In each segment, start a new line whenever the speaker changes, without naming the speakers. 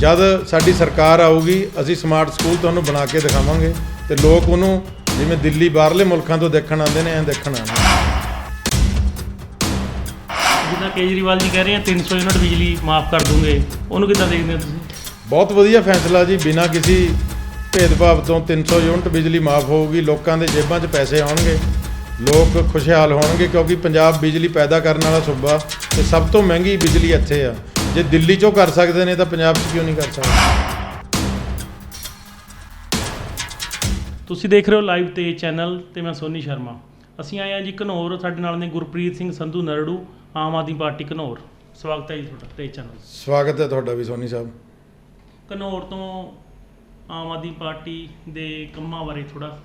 ਜਦ ਸਾਡੀ ਸਰਕਾਰ ਆਊਗੀ ਅਸੀਂ ਸਮਾਰਟ ਸਕੂਲ ਤੁਹਾਨੂੰ ਬਣਾ ਕੇ ਦਿਖਾਵਾਂਗੇ ਤੇ ਲੋਕ ਉਹਨੂੰ ਜਿਵੇਂ ਦਿੱਲੀ ਬਾਹਰਲੇ ਮੁਲਕਾਂ ਤੋਂ ਦੇਖਣ ਆਉਂਦੇ ਨੇ ਐਂ ਦੇਖਣ ਆਉਣਗੇ।
ਜਿੱਦਾਂ ਕੇਜਰੀਵਾਲ ਜੀ ਕਹਿ ਰਹੇ ਆ 300 ਯੂਨਿਟ ਬਿਜਲੀ ਮਾਫ ਕਰ ਦੂੰਗੇ। ਉਹਨੂੰ ਕਿੱਦਾਂ ਦੇਖਦੇ ਹੋ ਤੁਸੀਂ?
ਬਹੁਤ ਵਧੀਆ ਫੈਸਲਾ ਜੀ ਬਿਨਾਂ ਕਿਸੇ ਭੇਦਭਾਵ ਤੋਂ 300 ਯੂਨਿਟ ਬਿਜਲੀ ਮਾਫ ਹੋਊਗੀ ਲੋਕਾਂ ਦੇ ਜੇਬਾਂ 'ਚ ਪੈਸੇ ਆਉਣਗੇ। ਲੋਕ ਖੁਸ਼ਹਾਲ ਹੋਣਗੇ ਕਿਉਂਕਿ ਪੰਜਾਬ ਬਿਜਲੀ ਪੈਦਾ ਕਰਨ ਵਾਲਾ ਸੂਬਾ ਤੇ ਸਭ ਤੋਂ ਮਹਿੰਗੀ ਬਿਜਲੀ ਇੱਥੇ ਆ। ਜੇ ਦਿੱਲੀ 'ਚੋਂ ਕਰ ਸਕਦੇ ਨੇ ਤਾਂ ਪੰਜਾਬ 'ਚ ਕਿਉਂ ਨਹੀਂ ਕਰ ਸਕਦੇ?
ਤੁਸੀਂ ਦੇਖ ਰਹੇ ਹੋ ਲਾਈਵ ਤੇ ਚੈਨਲ ਤੇ ਮੈਂ ਸੋਨੀ ਸ਼ਰਮਾ। ਅਸੀਂ ਆਏ ਹਾਂ ਜੀ ਘਨੌਰ ਸਾਡੇ ਨਾਲ ਨੇ ਗੁਰਪ੍ਰੀਤ ਸਿੰਘ ਸੰਧੂ ਨਰੜੂ ਆਮ ਆਦਮੀ ਪਾਰਟੀ ਘਨੌਰ। ਸਵਾਗਤ ਹੈ ਜੀ ਤੁਹਾਡਾ ਤੇ ਚੈਨਲ
ਸਵਾਗਤ ਹੈ ਤੁਹਾਡਾ ਵੀ ਸੋਨੀ ਸਾਹਿਬ।
ਘਨੌਰ ਤੋਂ ਆਮ ਆਦਮੀ ਪਾਰਟੀ ਦੇ ਕੰਮਾਂ ਬਾਰੇ ਥੋੜਾ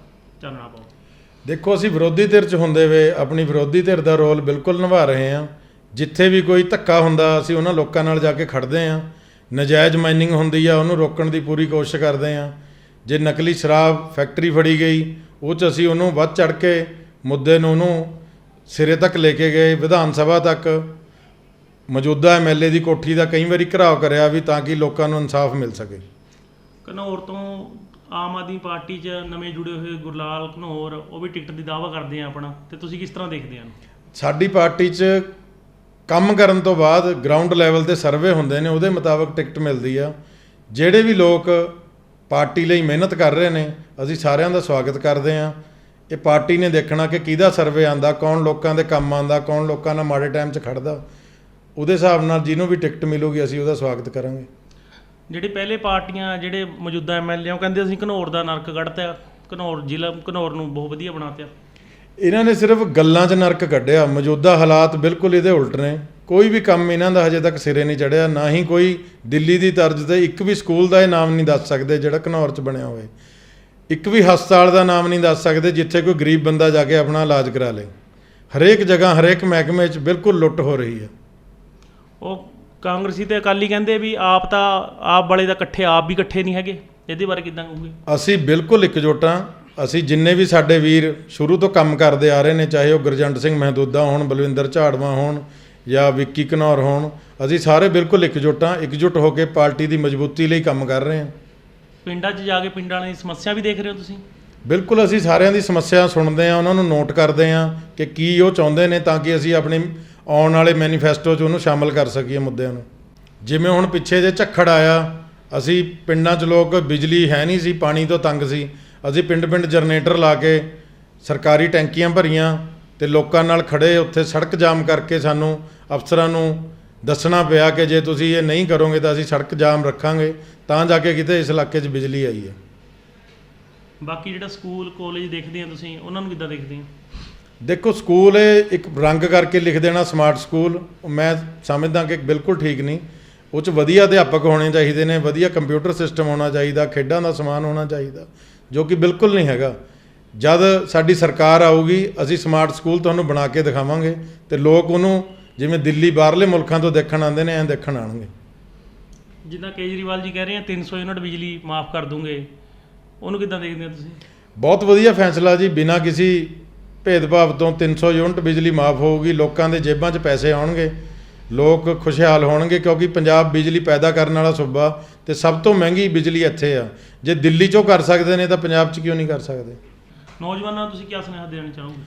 ਚਾਨਣਾ ਪਾਓ
ਦੇਖੋ ਅਸੀਂ ਵਿਰੋਧੀ ਧਿਰ 'ਚ ਹੁੰਦੇ ਵੇ ਆਪਣੀ ਵਿਰੋਧੀ ਧਿਰ ਦਾ ਰੋਲ ਬਿਲਕੁਲ ਨਿਭਾ ਰਹੇ ਹਾਂ। ਜਿੱਥੇ ਵੀ ਕੋਈ ਧੱਕਾ ਹੁੰਦਾ ਅਸੀਂ ਉਹਨਾਂ ਲੋਕਾਂ ਨਾਲ ਜਾ ਕੇ ਖੜਦੇ ਹਾਂ। ਨਜਾਇਜ਼ ਮਾਈਨਿੰਗ ਹੁੰਦੀ ਆ ਉਹਨੂੰ ਰੋਕਣ ਦੀ ਪੂਰੀ ਕੋਸ਼ਿਸ਼ ਕਰਦੇ ਹਾਂ। ਜੇ ਨਕਲੀ ਸ਼ਰਾਬ ਫੈਕਟਰੀ ਫੜੀ ਗਈ ਉਹ 'ਚ ਅਸੀਂ ਉਹਨੂੰ ਵੱਧ ਚੜ ਕੇ ਮੁੱਦੇ ਨੂੰ ਉਹਨੂੰ ਸਿਰੇ ਤੱਕ ਲੈ ਕੇ ਗਏ ਵਿਧਾਨ ਸਭਾ ਤੱਕ। ਮੌਜੂਦਾ ਐਮਐਲਏ ਦੀ ਕੋਠੀ ਦਾ ਕਈ ਵਾਰੀ ਘਰਾਓ ਕਰਿਆ ਵੀ ਤਾਂ ਕਿ ਲੋਕਾਂ ਨੂੰ ਇਨਸਾਫ ਮਿਲ ਸਕੇ।
ਘਨੌਰ ਤੋਂ ਆਮ ਆਦਮੀ ਪਾਰਟੀ 'ਚ ਨਵੇਂ ਜੁੜੇ ਹੋਏ ਗੁਰਲਾਲ ਘਨੌਰ ਉਹ ਵੀ ਟਿਕਟ ਦੀ ਦਾਅਵਾ ਕਰਦੇ ਆ ਆਪਣਾ। ਤੇ ਤੁਸੀਂ ਕਿਸ ਤਰ੍ਹਾਂ ਦੇਖਦੇ ਹੋ
ਸਾਡੀ ਪਾਰਟੀ 'ਚ ਕੰਮ ਕਰਨ ਤੋਂ ਬਾਅਦ ਗਰਾਊਂਡ ਲੈਵਲ ਤੇ ਸਰਵੇ ਹੁੰਦੇ ਨੇ, ਉਹਦੇ ਮੁਤਾਬਕ ਟਿਕਟ ਮਿਲਦੀ ਆ। ਜਿਹੜੇ ਵੀ ਲੋਕ ਪਾਰਟੀ ਲਈ ਮਿਹਨਤ ਕਰ ਰਹੇ ਨੇ, ਅਸੀਂ ਸਾਰਿਆਂ ਦਾ ਸਵਾਗਤ ਕਰਦੇ ਆ ਇਹ ਪਾਰਟੀ ਨੇ ਦੇਖਣਾ ਕਿ ਕਿਹਦਾ ਸਰਵੇ ਆਂਦਾ ਕੌਣ ਲੋਕਾਂ ਦੇ ਕੰਮ ਆਂਦਾ ਕੌਣ ਲੋਕਾਂ ਨਾਲ ਮਾੜੇ ਟਾਈਮ 'ਚ ਖੜਦਾ। ਉਹਦੇ ਹਿਸਾਬ ਨਾਲ ਜਿਹਨੂੰ ਵੀ ਟਿਕਟ ਮਿਲੂਗੀ, ਅਸੀਂ ਉਹਦਾ ਸਵਾਗਤ ਕਰਾਂਗੇ।
ਜਿਹੜੇ ਪਹਿਲੇ ਪਾਰਟੀਆਂ, ਜਿਹੜੇ ਮੌਜੂਦਾ ਐਮਐਲਏ ਉਹ ਕਹਿੰਦੇ ਅਸੀਂ ਘਨੌਰ ਦਾ ਨਰਕ ਕੱਢਤਾ ਘਨੌਰ ਜ਼ਿਲ੍ਹਾ, ਘਨੌਰ ਨੂੰ ਬਹੁਤ ਵਧੀਆ ਬਣਾਤਿਆ।
ਇਹਨਾਂ ਨੇ ਸਿਰਫ ਗੱਲਾਂ 'ਚ ਨਰਕ ਕੱਢਿਆ। ਮੌਜੂਦਾ ਹਾਲਾਤ ਬਿਲਕੁਲ ਇਹਦੇ ਉਲਟ ਨੇ। ਕੋਈ ਵੀ ਕੰਮ ਇਹਨਾਂ ਦਾ ਹਜੇ ਤੱਕ ਸਿਰੇ ਨਹੀਂ ਚੜਿਆ। ਨਾ ਹੀ ਕੋਈ ਦਿੱਲੀ ਦੀ ਤਰਜ਼ ਤੇ ਇੱਕ ਵੀ ਸਕੂਲ ਦਾ ਇਹ ਨਾਮ ਨਹੀਂ ਦੱਸ ਸਕਦੇ ਜਿਹੜਾ ਘਨੌਰ 'ਚ ਬਣਿਆ ਹੋਵੇ। ਇੱਕ ਵੀ ਹਸਪਤਾਲ ਦਾ ਨਾਮ ਨਹੀਂ ਦੱਸ ਸਕਦੇ ਜਿੱਥੇ ਕੋਈ ਗਰੀਬ ਬੰਦਾ ਜਾ ਕੇ ਆਪਣਾ ਇਲਾਜ ਕਰਾ ਲੇ। ਹਰੇਕ ਜਗ੍ਹਾ ਹਰੇਕ ਮਹਿਕਮੇ 'ਚ ਬਿਲਕੁਲ ਲੁੱਟ ਹੋ ਰਹੀ ਹੈ।
ਉਹ ਕਾਂਗਰਸੀ ਤੇ ਅਕਾਲੀ ਕਹਿੰਦੇ ਵੀ ਆਪ ਤਾਂ ਆਪ ਵਾਲੇ ਦਾ ਇਕੱਠੇ ਆਪ ਵੀ ਇਕੱਠੇ ਨਹੀਂ ਹੈਗੇ। ਇਹਦੇ ਬਾਰੇ ਕਿਦਾਂ ਕਹੋਗੇ?
ਅਸੀਂ ਬਿਲਕੁਲ ਇਕਜੁੱਟ ਹਾਂ। ਅਸੀਂ ਜਿੰਨੇ ਵੀ ਸਾਡੇ ਵੀਰ ਸ਼ੁਰੂ ਤੋਂ ਕੰਮ ਕਰਦੇ ਆ ਰਹੇ ਨੇ ਚਾਹੇ ਉਹ ਗੁਰਜੰਟ ਸਿੰਘ ਮਹਿਦੂਦਾ ਹੋਣ ਬਲਵਿੰਦਰ ਝਾੜਵਾ ਹੋਣ ਜਾਂ ਵਿੱਕੀ ਘਨੌਰ ਹੋਣ ਅਸੀਂ ਸਾਰੇ ਬਿਲਕੁਲ ਇਕਜੁੱਟ ਹਾਂ ਇਕਜੁੱਟ ਹੋ ਕੇ ਪਾਰਟੀ ਦੀ ਮਜ਼ਬੂਤੀ ਲਈ ਕੰਮ ਕਰ ਰਹੇ ਹਾਂ।
ਪਿੰਡਾਂ 'ਚ ਜਾ ਕੇ ਪਿੰਡਾਂ ਵਾਲਿਆਂ ਦੀ ਸਮੱਸਿਆ ਵੀ ਦੇਖ ਰਹੇ ਹੋ ਤੁਸੀਂ?
ਬਿਲਕੁਲ ਅਸੀਂ ਸਾਰਿਆਂ ਦੀ ਸਮੱਸਿਆ ਸੁਣਦੇ ਹਾਂ ਉਹਨਾਂ ਨੂੰ ਨੋਟ ਕਰਦੇ ਹਾਂ ਕਿ ਕੀ ਉਹ ਚਾਹੁੰਦੇ ਨੇ ਤਾਂ ਕਿ ਅਸੀਂ ਆਪਣੀ ਆਉਣ ਵਾਲੇ ਮੈਨੀਫੈਸਟੋ 'ਚ ਉਹਨੂੰ ਸ਼ਾਮਲ ਕਰ ਸਕੀਏ ਮੁੱਦਿਆਂ ਨੂੰ। ਜਿਵੇਂ ਹੁਣ ਪਿੱਛੇ ਜੇ ਝੱਖੜ ਆਇਆ ਅਸੀਂ ਪਿੰਡਾਂ 'ਚ ਲੋਕ ਬਿਜਲੀ ਹੈ ਨਹੀਂ ਸੀ ਪਾਣੀ ਤੋਂ ਤੰਗ ਸੀ ਅਸੀਂ ਪਿੰਡ-ਪਿੰਡ ਜਨਰੇਟਰ ਲਾ ਕੇ ਸਰਕਾਰੀ ਟੈਂਕੀਆਂ ਭਰੀਆਂ ਤੇ ਲੋਕਾਂ ਨਾਲ ਖੜੇ ਉੱਥੇ ਸੜਕ ਜਾਮ ਕਰਕੇ ਸਾਨੂੰ ਅਫਸਰਾਂ ਨੂੰ ਦੱਸਣਾ ਪਿਆ ਕਿ ਜੇ ਤੁਸੀਂ ਇਹ ਨਹੀਂ ਕਰੋਗੇ ਤਾਂ ਅਸੀਂ ਸੜਕ ਜਾਮ ਰੱਖਾਂਗੇ ਤਾਂ ਜਾ ਕੇ ਕਿਤੇ ਇਸ ਇਲਾਕੇ 'ਚ ਬਿਜਲੀ ਆਈ ਹੈ।
ਬਾਕੀ ਜਿਹੜਾ ਸਕੂਲ ਕਾਲਜ ਦੇਖਦੇ ਆ ਤੁਸੀਂ ਉਹਨਾਂ ਨੂੰ ਕਿੱਦਾਂ ਦੇਖਦੇ ਆ?
ਦੇਖੋ ਸਕੂਲ ਇਹ ਇੱਕ ਰੰਗ ਕਰਕੇ ਲਿਖ ਦੇਣਾ ਸਮਾਰਟ ਸਕੂਲ ਮੈਂ ਸਮਝਦਾ ਕਿ ਬਿਲਕੁਲ ਠੀਕ ਨਹੀਂ। ਉਹ ਚ ਵਧੀਆ ਅਧਿਆਪਕ ਹੋਣੇ ਚਾਹੀਦੇ ਨੇ ਵਧੀਆ ਕੰਪਿਊਟਰ ਸਿਸਟਮ ਹੋਣਾ ਚਾਹੀਦਾ ਖੇਡਾਂ ਦਾ ਸਮਾਨ ਹੋਣਾ ਚਾਹੀਦਾ। ਜੋ ਕਿ ਬਿਲਕੁਲ ਨਹੀਂ ਹੈਗਾ। ਜਦ ਸਾਡੀ ਸਰਕਾਰ ਆਊਗੀ ਅਸੀਂ ਸਮਾਰਟ ਸਕੂਲ ਤੁਹਾਨੂੰ ਬਣਾ ਕੇ ਦਿਖਾਵਾਂਗੇ ਤੇ ਲੋਕ ਉਹਨੂੰ ਜਿਵੇਂ ਦਿੱਲੀ ਬਾਹਰਲੇ ਮੁਲਕਾਂ ਤੋਂ ਦੇਖਣ ਆਉਂਦੇ ਨੇ ਐਂ ਦੇਖਣ ਆਣਗੇ
ਜਿੱਦਾਂ ਕੇਜਰੀਵਾਲ ਜੀ ਕਹਿ ਰਹੇ ਆ 300 ਯੂਨਿਟ ਬਿਜਲੀ ਮਾਫ ਕਰ ਦੂੰਗੇ। ਉਹਨੂੰ ਕਿੱਦਾਂ ਦੇਖਦੇ ਆ ਤੁਸੀਂ?
ਬਹੁਤ ਵਧੀਆ ਫੈਸਲਾ ਜੀ ਬਿਨਾਂ ਕਿਸੇ ਭੇਦਭਾਵ ਤੋਂ 300 ਯੂਨਿਟ ਬਿਜਲੀ ਮਾਫ ਹੋਊਗੀ ਲੋਕਾਂ ਦੇ ਜੇਬਾਂ 'ਚ ਪੈਸੇ ਆਉਣਗੇ। ਲੋਕ ਖੁਸ਼ਹਾਲ ਹੋਣਗੇ ਕਿਉਂਕਿ ਪੰਜਾਬ ਬਿਜਲੀ ਪੈਦਾ ਕਰਨ ਵਾਲਾ ਸੂਬਾ ਤੇ ਸਭ ਤੋਂ ਮਹਿੰਗੀ ਬਿਜਲੀ ਇੱਥੇ ਆ। ਜੇ ਦਿੱਲੀ 'ਚੋਂ ਕਰ ਸਕਦੇ ਨੇ ਤਾਂ ਪੰਜਾਬ 'ਚ ਕਿਉਂ ਨਹੀਂ ਕਰ ਸਕਦੇ?
ਨੌਜਵਾਨਾਂ ਨੂੰ ਤੁਸੀਂ ਕੀ ਸੁਨੇਹਾ ਦੇਣਾ ਚਾਹੋਗੇ?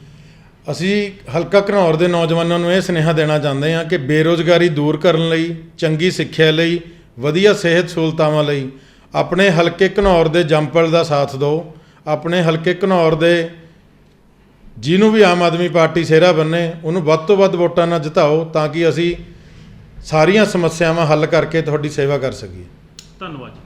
ਅਸੀਂ ਹਲਕਾ ਘਨੌਰ ਦੇ ਨੌਜਵਾਨਾਂ ਨੂੰ ਇਹ ਸੁਨੇਹਾ ਦੇਣਾ ਚਾਹੁੰਦੇ ਹਾਂ ਕਿ ਬੇਰੋਜ਼ਗਾਰੀ ਦੂਰ ਕਰਨ ਲਈ ਚੰਗੀ ਸਿੱਖਿਆ ਲਈ ਵਧੀਆ ਸਿਹਤ ਸਹੂਲਤਾਵਾਂ ਲਈ ਆਪਣੇ ਹਲਕੇ ਘਨੌਰ ਦੇ ਜੰਪਲ ਦਾ ਸਾਥ ਦਿਓ। ਆਪਣੇ ਹਲਕੇ ਘਨੌਰ ਦੇ ਜਿਹਨੂੰ ਵੀ ਆਮ ਆਦਮੀ ਪਾਰਟੀ ਸਿਹਰਾ ਬੰਨੇ ਉਹਨੂੰ ਵੱਧ ਤੋਂ ਵੱਧ ਵੋਟਾਂ ਨਾਲ ਜਿਤਾਓ ਤਾਂ ਕਿ ਅਸੀਂ ਸਾਰੀਆਂ ਸਮੱਸਿਆਵਾਂ ਹੱਲ ਕਰਕੇ ਤੁਹਾਡੀ ਸੇਵਾ ਕਰ ਸਕੀਏ।
ਧੰਨਵਾਦ ਜੀ।